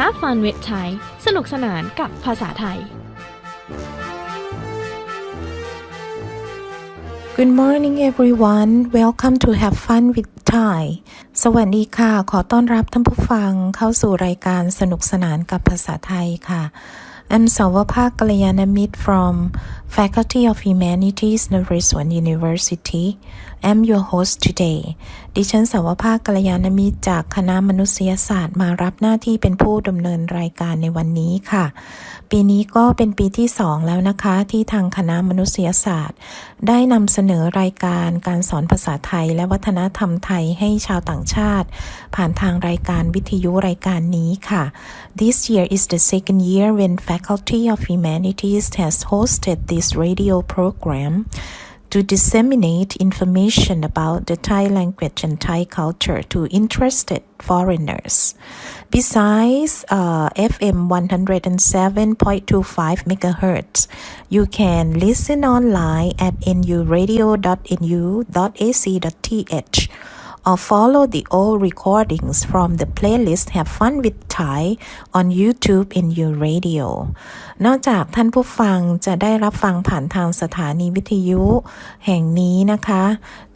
Have fun with Thai สนุกสนานกับภาษาไทย Good morning everyone welcome to have fun with Thai สวัสดีค่ะ ขอต้อนรับท่านผู้ฟังเข้าสู่รายการสนุกสนานกับภาษาไทยค่ะ I'm สาวภาคกัลยาณมิตร from Faculty of Humanities Naresuan University I'm your host today ดิฉันสาวภาคกัลยาณมิตรจากคณะมนุษยศาสตร์มารับหน้าที่เป็นผู้ดำเนินรายการในวันนี้ค่ะ ปีนี้ก็เป็นปีที่สองแล้วนะคะ ที่ทางคณะมนุษยศาสตร์ ได้นำเสนอรายการการสอนภาษาไทย และวัฒนธรรมไทยให้ชาวต่างชาติ ผ่านทางรายการวิทยุรายการนี้ค่ะ This year is the second year when Faculty of Humanities has hosted this radio program to disseminate information about the Thai language and Thai culture to interested foreigners. Besides uh, FM 107.25 MHz, you can listen online at nuradio.nu.ac.th or follow the old recordings from the playlist Have Fun with Thai on YouTube in your radio นอกจากท่านผู้ฟังจะได้รับฟังผ่านทางสถานีวิทยุแห่งนี้นะคะ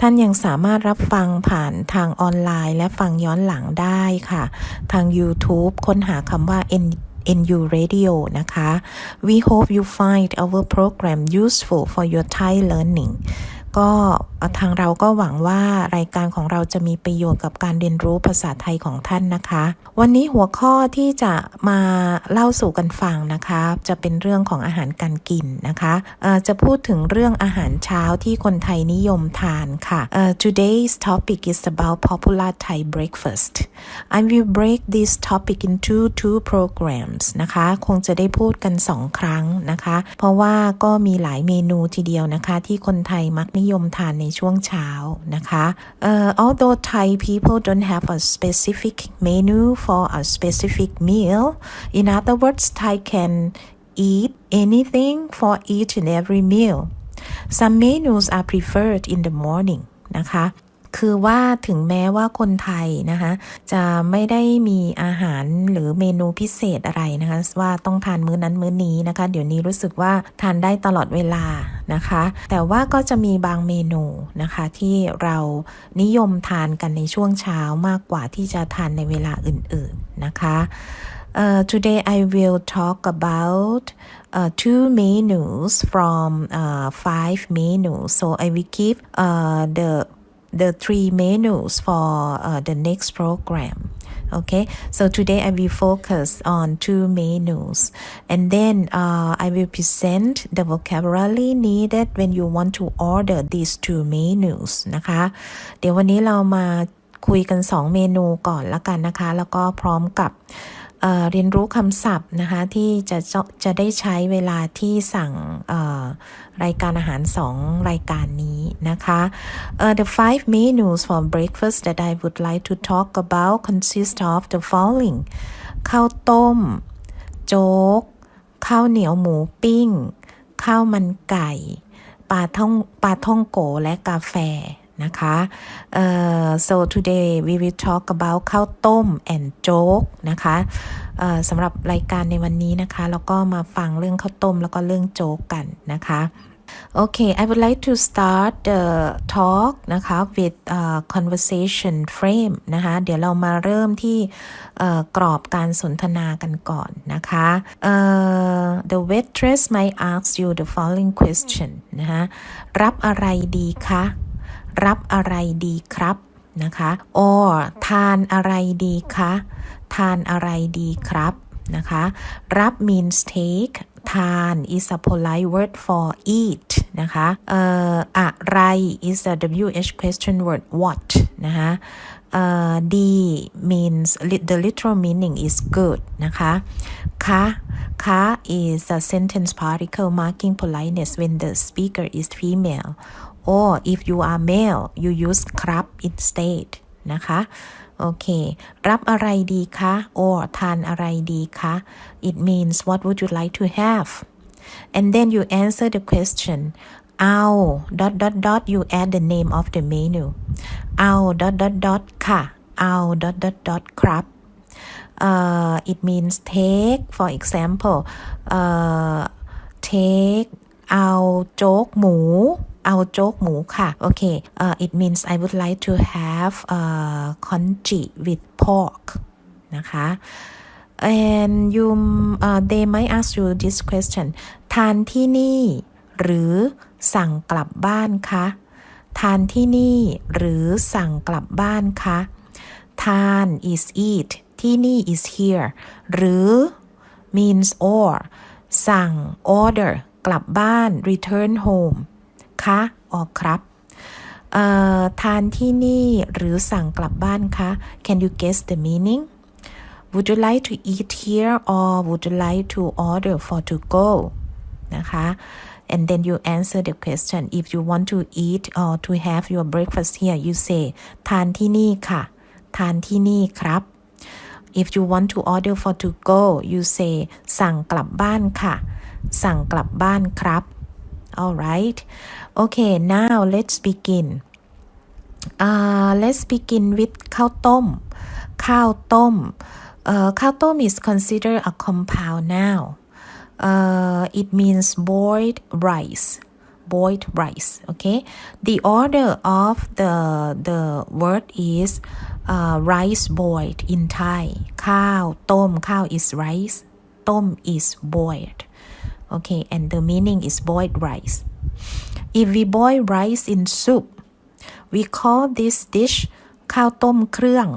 ท่านยังสามารถรับฟังผ่านทางออนไลน์และฟังย้อนหลังได้ค่ะ ทาง YouTube ค้นหาคำว่า N NU Radio นะคะ We hope you find our program useful for your Thai learning ก็ทางเราก็หวังว่ารายการของเราจะมีประโยชน์กับการเรียนรู้ภาษาไทยของท่านนะคะ วันนี้หัวข้อที่จะมาเล่าสู่กันฟังนะคะ จะเป็นเรื่องของอาหารการกินนะคะจะพูดถึงเรื่องอาหารเช้าที่คนไทยนิยมทานค่ะ Today's topic is about popular Thai breakfast I will break this topic into two programs นะคะ คงจะได้พูดกันสองครั้งนะคะ เพราะว่าก็มีหลายเมนูทีเดียวนะคะ ที่คนไทยมักนิิยมทานในช่วงเช้านะคะ uh, although Thai people don't have a specific menu for a specific meal in other words Thai can eat anything for each and every meal some menus are preferred in the morning นะคะ คือว่าถึงแม้ว่าคนไทยนะคะจะไม่ได้มีอาหารหรือเมนูพิเศษอะไรนะคะ ว่าต้องทานมื้อนั้นมื้อนี้นะคะ เดี๋ยวนี้รู้สึกว่าทานได้ตลอดเวลานะคะ แต่ว่าก็จะมีบางเมนูนะคะที่เรานิยมทานกันในช่วงเช้ามากกว่าที่จะทานในเวลาอื่นๆนะคะ Uh, today I will talk about uh, two menus from uh, five menus. So I will give uh, the the three menus for uh, the next program. Okay, so today I will focus on two menus and then uh, I will present the vocabulary needed when you want to order these two menus นะคะ เดี๋ยววันนี้เรามาคุยกัน 2 เมนูก่อนละกันนะคะ แล้วก็พร้อมกับ เรียนรู้คำศัพท์นะคะที่จะจะได้ใช้เวลาที่สั่งรายการอาหารสองรายการนี้นะคะ uh, The five menus for breakfast that I would like to talk about consist of the following ข้าวต้ม โจ๊ก ข้าวเหนียวหมูปิ้ง ข้าวมันไก่ ปลาท่องปลาท่องโกและกาแฟ นะคะ uh, so today we will talk about ข้าวต้ม and โจ๊กนะคะ uh, สำหรับรายการในวันนี้นะคะ แล้วก็มาฟังเรื่องข้าวต้มแล้วก็เรื่องโจ๊กกันนะคะ Okay, I would like to start the talk นะคะ with uh, conversation frame นะคะ เดี๋ยวเรามาเริ่มที่กรอบการสนทนากันก่อนนะคะ uh, The waitress might ask you the following question นะคะ รับอะไรดีคะ รับอะไรดีครับนะคะ or ทานอะไรดีคะ ทานอะไรดีครับนะคะรับ means take ทาน is a polite word for eat นะคะเอ่ออะไร is a WH question word what นะคะ uh, D means the literal meaning is good นะคะคะคะ is a sentence particle marking politeness when the speaker is female or if you are male you use ครับ instead นะคะโอเค รับอะไรดีคะ or ทานอะไรดีคะ it means what would you like to have and then you answer the question เอา dot dot dot you add the name of the menu เอา dot dot dot ค่ะ เอา dot dot dot ครับ uh, it means take for example uh, take เอาโจ๊กหมู เอาโจ๊กหมูค่ะ โอเค uh, it means I would like to have uh, congee with pork นะคะ and you uh, they might ask you this question ทานที่นี่ หรือสั่งกลับบ้านคะ ทานที่นี่ หรือสั่งกลับบ้านคะ ทาน is eat ที่นี่ is here หรือ means or สั่ง order กลับบ้าน return home คะออครับทานที่นี่หรือสั่งกลับบ้านคะ Can you guess the meaning Would you like to eat here or would you like to order for to go นะคะ and then you answer the question if you want to eat or to have your breakfast here you say ทานที่นี่ค่ะ ทานที่นี่ครับ if you want to order for to go you say สั่งกลับบ้านค่ะ สั่งกลับบ้านครับ alright okay now let's begin uh, let's begin with ข้าวต้ม ข้าวต้ม uh, ข้าวต้ม is considered a compound noun uh, it means boiled rice boiled rice okay the order of the the word is uh, rice boiled in Thai ข้าวต้มข้าว is rice ต้ม is boiled okay and the meaning is boiled rice if we boil rice in soup we call this dish ข้าวต้มเครื่อง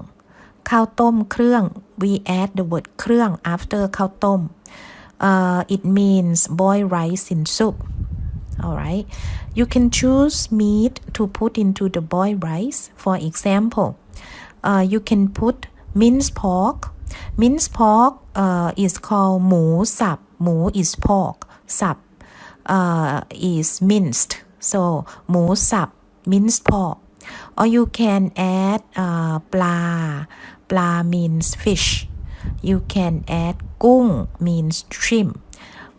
ข้าวต้มเครื่อง we add the word เครื่อง after ข้าวต้ม uh, it means boil rice in soup alright you can choose meat to put into the boiled rice for example uh, you can put minced pork minced pork uh, is called หมูสับ หมู is pork สับ uh, is minced so หมูสับ minced pork or you can add uh, ปลา ปลา means fish you can add กุ้ง means shrimp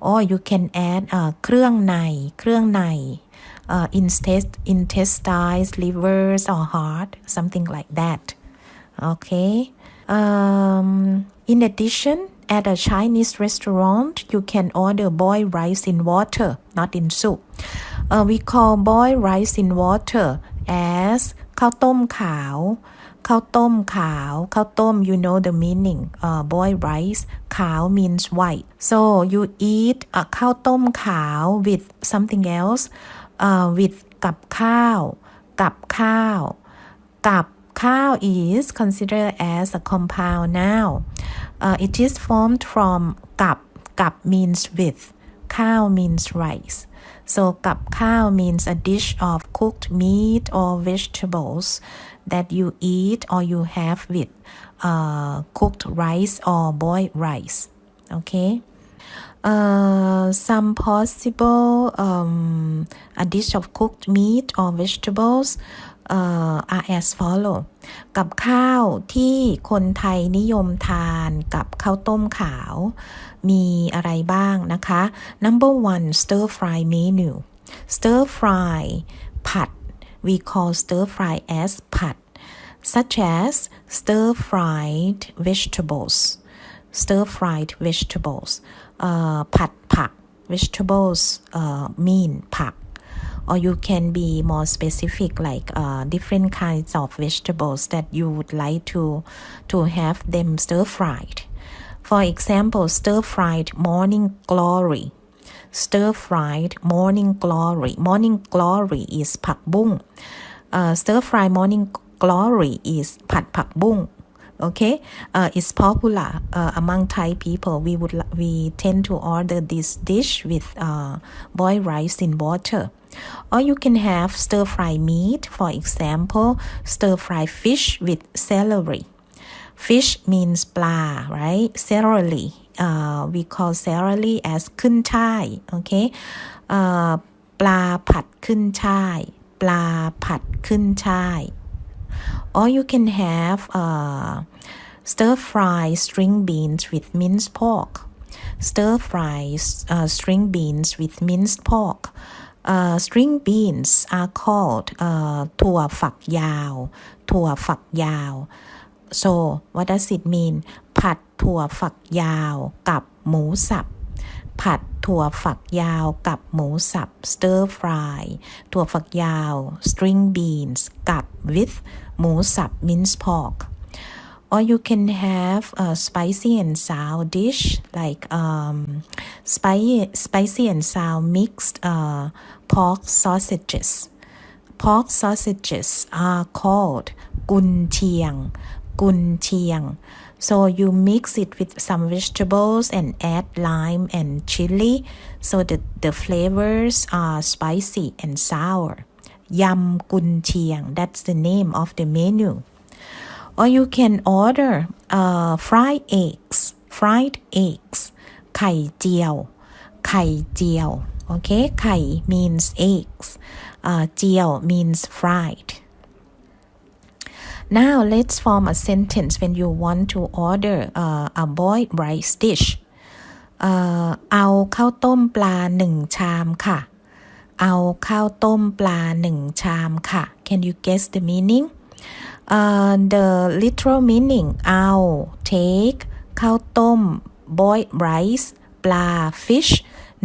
or you can add เอ่อเครื่องใน เครื่องในเอ่อ intest intestines livers or heart something like that okay um, in addition at a Chinese restaurant you can order boiled rice in water not in soup uh, we call boiled rice in water as ข้าวต้มขาว ข้าวต้มขาว ข้าวต้ม you know the meaning uh, boiled rice ขาว means white so you eat อ่ะข้าวต้มขาว with something else uh, with กับข้าว กับข้าว กับข้าว is considered as a compound noun Uh, it is formed from gap. Gap means with. Khao means rice. So gap khao means a dish of cooked meat or vegetables that you eat or you have with uh, cooked rice or boiled rice. Okay. Uh, some possible um, a dish of cooked meat or vegetables uh, are as follow กับข้าวที่คนไทยนิยมทานกับข้าวต้มขาว มีอะไรบ้างนะคะ number one stir fry menu stir fry ผัด we call stir fry as ผัด such as stir fried vegetables stir fried vegetables ผัดผัก vegetables เอ่อ mean ผัก or you can be more specific like uh, different kinds of vegetables that you would like to to have them stir fried for example stir fried morning glory stir fried morning glory morning glory is ผักบุ้ง uh, stir fry morning glory is ผัดผักบุ้ง okay uh, it's popular uh, among Thai people we would li- we tend to order this dish with uh, boiled rice in water or you can have stir fry meat for example stir fry fish with celery fish means ปลา right celery uh, we call celery as ขึ้นช่าย okay uh, ปลาผัดขึ้นช่าย ปลาผัดขึ้นช่าย or you can have uh, stir fry string beans with minced pork stir fry uh, string beans with minced pork uh, string beans are called uh, ถั่วฝักยาว ถั่วฝักยาว so what does it mean ผั ผัดถั่วฝักยาวกับหมูสับ ผัดถั่วฝักยาวกับหมูสับ stir fry ถั่วฝักยาว string beans กับ with หมูสับ minced pork or you can have a spicy and sour dish like um, spicy, spicy and sour mixed uh, pork sausages. Pork sausages are called gun chiang. So you mix it with some vegetables and add lime and chili so that the flavors are spicy and sour. Yam kun chiang, that's the name of the menu. Or you can order uh, fried eggs, fried eggs, kai jiao, kai jiao. Okay, kai means eggs, uh, means fried. now let's form a sentence when you want to order uh, a boiled rice dish เอ่อเอาข้าวต้มปลาหนึ่งชามค่ะ เอาข้าวต้มปลาหนึ่งชามค่ะ can you guess the meaning uh, the literal meaning เอา take ข้าวต้ม boiled rice ปลา fish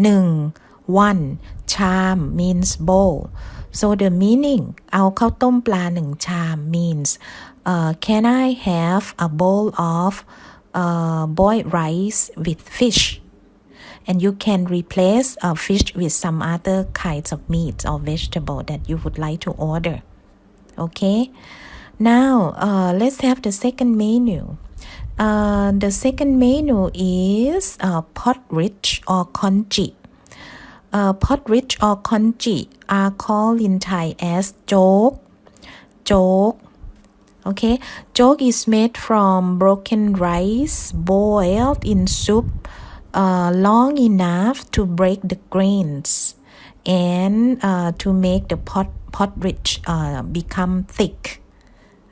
หนึ่ง one ชาม means bowl so the meaning เอาข้าวต้มปลาหนึ่งชาม means uh, can I have a bowl of uh, boiled rice with fish and you can replace a fish with some other kinds of meat or vegetable that you would like to order okay now uh, let's have the second menu uh, the second menu is uh, pot rich or congee uh, pot or congee are called in Thai as jok jok okay. Jok is made from broken rice boiled in soup uh, long enough to break the grains and uh, to make the pot pot uh, become thick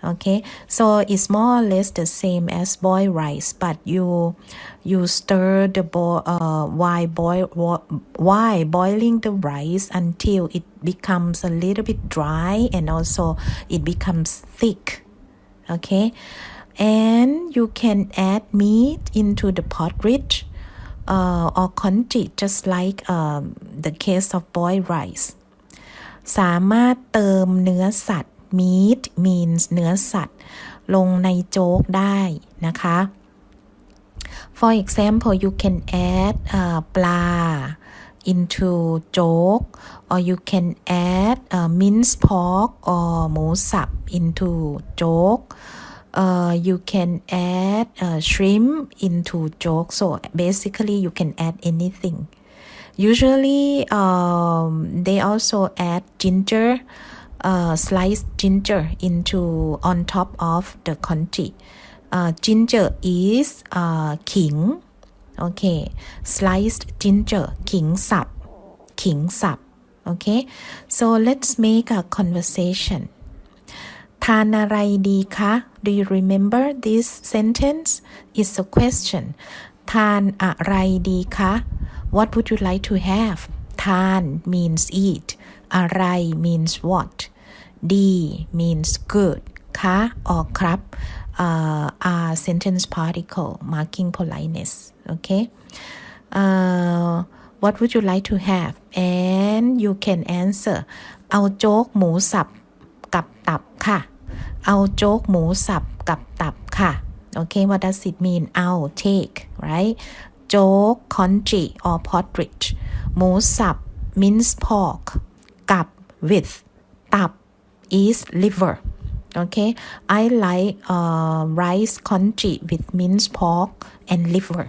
okay so it's more or less the same as boiled rice but you you stir the boil uh, while boil wa- while boiling the rice until it becomes a little bit dry and also it becomes thick okay and you can add meat into the porridge uh, or congee just like um, the case of boiled rice สามารถเติมเนื้อสัตว์ meat means เนื้อสัตว์ ลงในโจ๊กได้นะคะ for example you can add uh, ปลา into โจ๊ก or you can add uh, minced pork or หมูสับ into โจ๊ก uh, you can add uh, shrimp into joke so basically you can add anything usually um, they also add ginger uh, sliced ginger into on top of the congee uh, ginger is uh, ขิง okay sliced ginger ขิงสับ ขิงสับ okay so let's make a conversation ทานอะไรดีคะ Do you remember this sentence? It's a question. ทานอะไรดีคะ What would you like to have? ทาน means eat. อะไร means what. ดี means good. คะ or ครับ uh, are sentence particle marking politeness. Okay. Uh, what would you like to have? And you can answer เอาโจ๊กหมูสับกับตับค่ะ เอาโจ๊กหมูสับกับตับค่ะโอเค what does it mean เอา take right โจ๊ก congee or porridge หมูสับ minced pork กับ with ตับ is liver okay I like uh, rice congee with minced pork and liver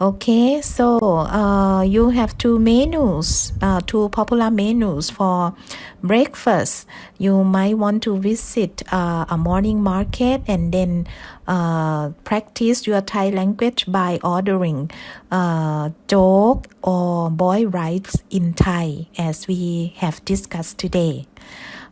Okay, so uh, you have two menus, uh, two popular menus for breakfast. You might want to visit uh, a morning market and then uh, practice your Thai language by ordering uh, or boiled rice in Thai, as we have discussed today.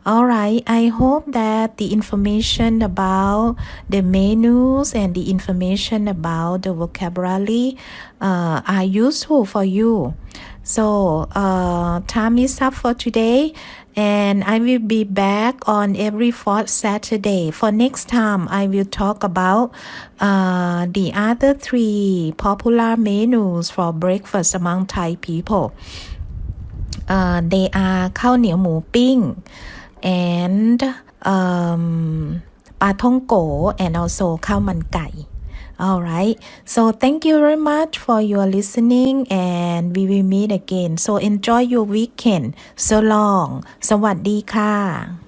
All right, I hope that the information about the menus and the information about the vocabulary uh, are useful for you. so uh, time is up for today and I will be back on every fourth Saturday. For next time, I will talk about uh, the other three popular menus for breakfast among Thai people. Uh, they are ข้าวเหนียวหมูปิ้ง and um, ปลาท่องโก and also ข้าวมันไก่ Alright, so thank you very much for your listening and we will meet again. So enjoy your weekend. So long. สวัสดีค่ะ